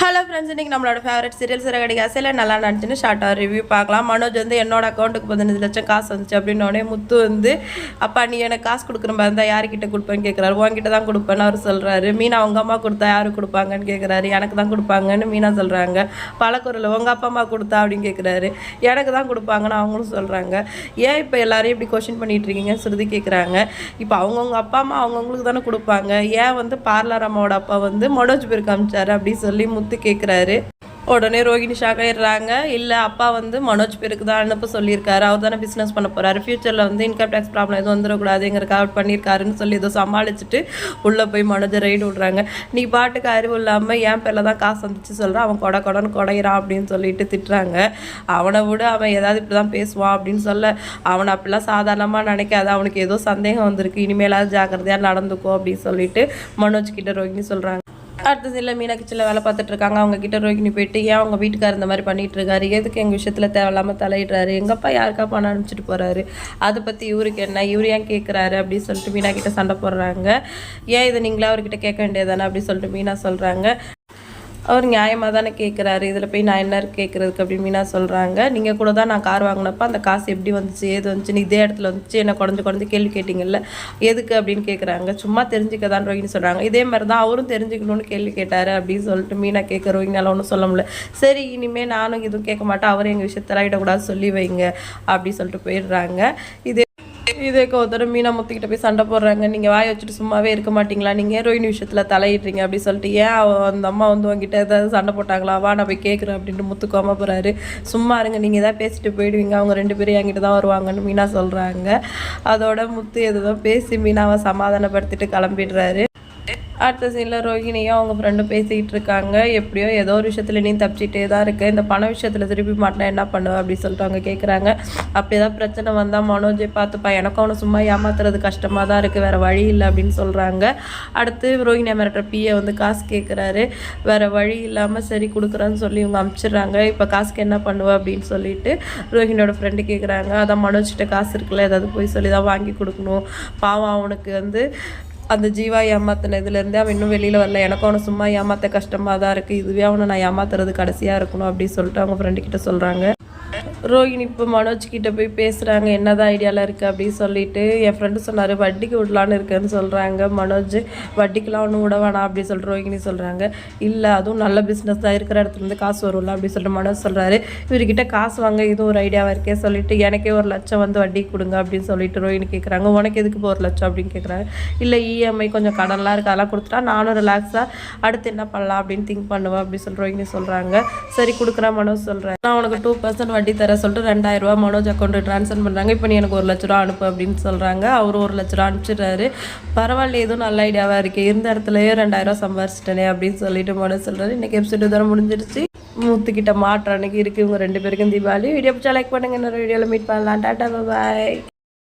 Hello friends இன்றைக்கி நம்மளோட favourite serial சிறகடி அசையில் நல்லா நடந்துச்சுன்னு ஷார்ட்டாக ரிவ்யூ பார்க்கலாம். மனோஜ் வந்து என்னோட அக்கௌண்ட்டுக்கு பதினஞ்சு லட்சம் காசு வந்துச்சு அப்படின்னோடனே முத்து வந்து அப்பா நீ எனக்கு காசு கொடுக்குற மாதிரி இருந்தால் யார்கிட்ட கொடுப்பேன்னு கேட்குறாரு உங்ககிட்ட தான் கொடுப்பேன்னு அவர் சொல்கிறாரு மீனா அவங்க அம்மா கொடுத்தா யார் கொடுப்பாங்கன்னு கேட்குறாரு எனக்கு தான் கொடுப்பாங்கன்னு மீனா சொல்கிறாங்க பழக்குறல உங்கள் அப்பா அம்மா கொடுத்தா? அப்படின்னு கேட்குறாரு எனக்கு தான் கொடுப்பாங்கன்னு அவங்களும் சொல்கிறாங்க ஏன் இப்போ எல்லாரையும் இப்படி கொஷின் பண்ணிட்டு இருக்கீங்கன்னு சுருதி கேட்குறாங்க இப்போ அவங்கவுங்க அப்பா அம்மா அவங்கவுங்களுக்கு தானே கொடுப்பாங்க. ஏன் வந்து பார்லர் அம்மாவோட அப்பா வந்து மனோஜ் பேர் காமிச்சார் அப்படின்னு சொல்லி முத்து கேட்குறாரு உடனே ரோகிணி ஷாக் ஆயிடுறாங்க. இல்லை அப்பா வந்து மனோஜ் பேருக்கு தான் அனுப்ப சொல்லியிருக்காரு. அவர் தானே பிஸ்னஸ் பண்ண போகிறாரு ஃப்யூச்சரில் வந்து இன்கம் டேக்ஸ் ப்ராப்ளம் எதுவும் வந்துடக்கூடாதுங்கிறக்காக அவுட் பண்ணியிருக்காருன்னு சொல்லி ஏதோ சமாளிச்சுட்டு உள்ளே போய் மனோஜை ரைடு விட்றாங்க. நீ பாட்டுக்கு அறிவு இல்லாமல் என் பேரில் தான் காசு வந்துச்சு சொல்கிறான் அவன் கொடை கொடன்னு கொடையிறான் அப்படின்னு சொல்லிட்டு திட்டுறாங்க. அவனை விட அவன் ஏதாவது இப்படி தான் பேசுவான் அப்படின்னு சொல்ல அவனை அப்படிலாம் சாதாரணமாக நினைக்காது. அவனுக்கு ஏதோ சந்தேகம் வந்திருக்கு. இனிமேலாவது ஜாக்கிரதையாக நடந்துக்கோ அப்படின்னு சொல்லிட்டு மனோஜ் கிட்ட ரோகிணி சொல்கிறாங்க அடுத்த சில மீனாட்சியில் வேலை பார்த்துட்டு இருக்காங்க. அவங்க கிட்ட ரோகிணி போயிட்டு ஏன் அவங்க வீட்டுக்கார் இந்த மாதிரி பண்ணிட்டு இருக்காரு? எதுக்கு எங்கள் விஷயத்தில் தேவையில்லாமல் தலையிடுறாரு? எங்கப்பா யாருக்கா பணம் அனுப்பிச்சிட்டு போறாரு? அதை பற்றி இவருக்கு என்ன? இவர் ஏன் கேட்குறாரு அப்படின்னு சொல்லிட்டு மீனா கிட்ட சண்டை போடுறாங்க. ஏன் இதை நீங்களே அவர்கிட்ட கேட்க வேண்டியதானே அப்படின்னு சொல்லிட்டு மீனா சொல்கிறாங்க அவர் நியாயமாக தானே கேட்குறாரு இதில் போய் நான் என்ன கேட்குறதுக்கு அப்படின்னு மீனா சொல்கிறாங்க நீங்கள் கூட தான் நான் கார் வாங்கினப்ப அந்த காசு எப்படி வந்துச்சு ஏது வந்துச்சு இதே இடத்துல வந்துச்சு என்னை குறைஞ்சு குறைஞ்சு கேள்வி கேட்டிங்கல்ல எதுக்கு அப்படின்னு கேட்குறாங்க சும்மா தெரிஞ்சுக்க தான் ரோஹினி சொல்கிறாங்க இதே மாதிரி தான் அவரும் தெரிஞ்சுக்கணும்னு கேள்வி கேட்டார் அப்படின்னு சொல்லிட்டு மீனா கேட்க ரோஹினால ஒன்றும் சொல்ல முடியல. சரி இனிமேல் நானும் எதுவும் கேட்க மாட்டேன். அவரும் எங்கள் விஷயத்தில் ஆகிடக்கூடாது சொல்லி வைங்க அப்படின்னு சொல்லிட்டு போயிடுறாங்க. இதே இதே ஒருத்தர் மீனா முத்துக்கிட்ட போய் சண்டை போடுறாங்க. நீங்கள் வாய் வச்சுட்டு சும்மாவே இருக்க மாட்டீங்களா? நீங்கள் ரோஹினி விஷயத்தில் தலையிடுறீங்க அப்படின்னு சொல்லிட்டு ஏன் அவன் அந்த அம்மா வந்து உங்ககிட்ட ஏதாவது சண்டை போட்டாங்களா? வா நான் போய் கேட்குறேன் அப்படின்ட்டு முத்து கோம போகிறாரு சும்மா இருங்க நீங்கள் ஏதாவது பேசிட்டு போயிடுவீங்க. அவங்க ரெண்டு பேரும் என்கிட்ட தான் வருவாங்கன்னு மீனா சொல்கிறாங்க அதோட முத்து எதுதோ பேசி மீனாவை சமாதானப்படுத்திட்டு கிளம்பிடுறாரு. அடுத்த சீனில் ரோஹிணியும் அவங்க ஃப்ரெண்டும் பேசிக்கிட்டு இருக்காங்க. எப்படியோ ஏதோ ஒரு விஷயத்துல நீ தப்பிச்சிட்டே தான் இருக்க. இந்த பண விஷயத்தில் திருப்பி மாட்டினா என்ன பண்ணுவ அப்படின்னு சொல்லிட்டு அவங்க கேட்குறாங்க அப்படி ஏதாவது பிரச்சனை வந்தால் மனோஜை பார்த்துப்பா. எனக்கும் அவனை சும்மா ஏமாத்துறது கஷ்டமாக தான் இருக்குது வேறு வழி இல்லை அப்படின்னு சொல்கிறாங்க அடுத்து ரோஹிணி மிரட்டுற பிஏ வந்து காசு கேட்குறாரு வேறு வழி இல்லாமல் சரி கொடுக்குறேன்னு சொல்லி இவங்க அமுச்சிடுறாங்க. இப்போ காசுக்கு என்ன பண்ணுவ அப்படின்னு சொல்லிட்டு ரோஹிணியோட ஃப்ரெண்டு கேட்குறாங்க அதான் மனோஜ்கிட்ட காசு இருக்குல்ல ஏதாவது போய் சொல்லி தான் வாங்கி கொடுக்கணும். பாவம் அவனுக்கு வந்து அந்த ஜீவா ஏமாத்தின இதுலேருந்தே அவன் இன்னும் வெளியில் வரல. எனக்கும் அவனை சும்மா ஏமாற்ற கஷ்டமாக தான் இருக்குது இதுவே அவனை நான் ஏமாத்துறது கடைசியாக இருக்கணும் அப்படின்னு சொல்லிட்டு அவங்க ஃப்ரெண்டு கிட்ட சொல்கிறாங்க ரோஹிணி இப்போ மனோஜ் கிட்ட போய் பேசுகிறாங்க என்னதான் ஐடியாவில் இருக்குது அப்படின்னு சொல்லிட்டு என் ஃப்ரெண்டு சொன்னார் வட்டிக்கு விடலான்னு இருக்குன்னு சொல்கிறாங்க மனோஜ். வட்டிக்கெலாம் ஒன்றும் விட வேணாம் அப்படின்னு சொல்லிட்டு ரோஹிணி சொல்கிறாங்க இல்லை அதுவும் நல்ல பிஸ்னஸ் தான் இருக்கிற இடத்துலேருந்து காசு வரும்ல அப்படின்னு சொல்லிட்டு மனோஜ் சொல்கிறாரு இவர்கிட்ட காசு வாங்க இது ஒரு ஐடியாவாக இருக்கே சொல்லிட்டு எனக்கே ஒரு லட்சம் வந்து வட்டி கொடுங்க அப்படின்னு சொல்லிட்டு ரோஹிணி கேட்குறாங்க உனக்கு எதுக்கு இப்போ ஒரு லட்சம்? அப்படின்னு கேட்குறாங்க இல்லை இஎம்ஐ கொஞ்சம் கடன்லாம் இருக்குது அதெல்லாம் கொடுத்துட்டா நானும் ரிலாக்ஸாக அடுத்து என்ன பண்ணலாம்? அப்படின்னு திங்க் பண்ணுவேன் அப்படின்னு சொல்லி ரோஹிணி சொல்கிறாங்க சரி கொடுக்குறேன் மனோஜ் சொல்கிறேன் நான் உனக்கு டூ பர்சன்ட் வட்டி தர சொல்லிட்டு ரெண்டாயிரம் ரூபா மனோஜ் அக்கௌண்ட்டு ட்ரான்ஸ்ஃபர் பண்ணுறாங்க இப்போ நீ எனக்கு ஒரு லட்ச ரூபா அனுப்பு அப்படின்னு சொல்கிறாங்க அவர் ஒரு லட்ச ரூபா அனுப்பிச்சிடுறாரு. பரவாயில்ல எதுவும் நல்ல ஐடியாவாக இருக்குது இருந்த இடத்துலயே ரெண்டாயிரம் ரூபா சம்பாரிச்சிட்டேனே அப்படின்னு சொல்லிட்டு மனோஜ் சொல்கிறாரு இன்னைக்கு எபிசோடு தரம் முடிஞ்சிருச்சு. மூத்துக்கிட்ட மாற்ற அன்னைக்கு இருக்குது இவங்க ரெண்டு பேருக்கும் தீபாவளி. வீடியோ பிடிச்சா லைக் பண்ணுங்க. இன்னொரு வீடியோவில் மீட் பண்ணலாம். டாட்டா பாய்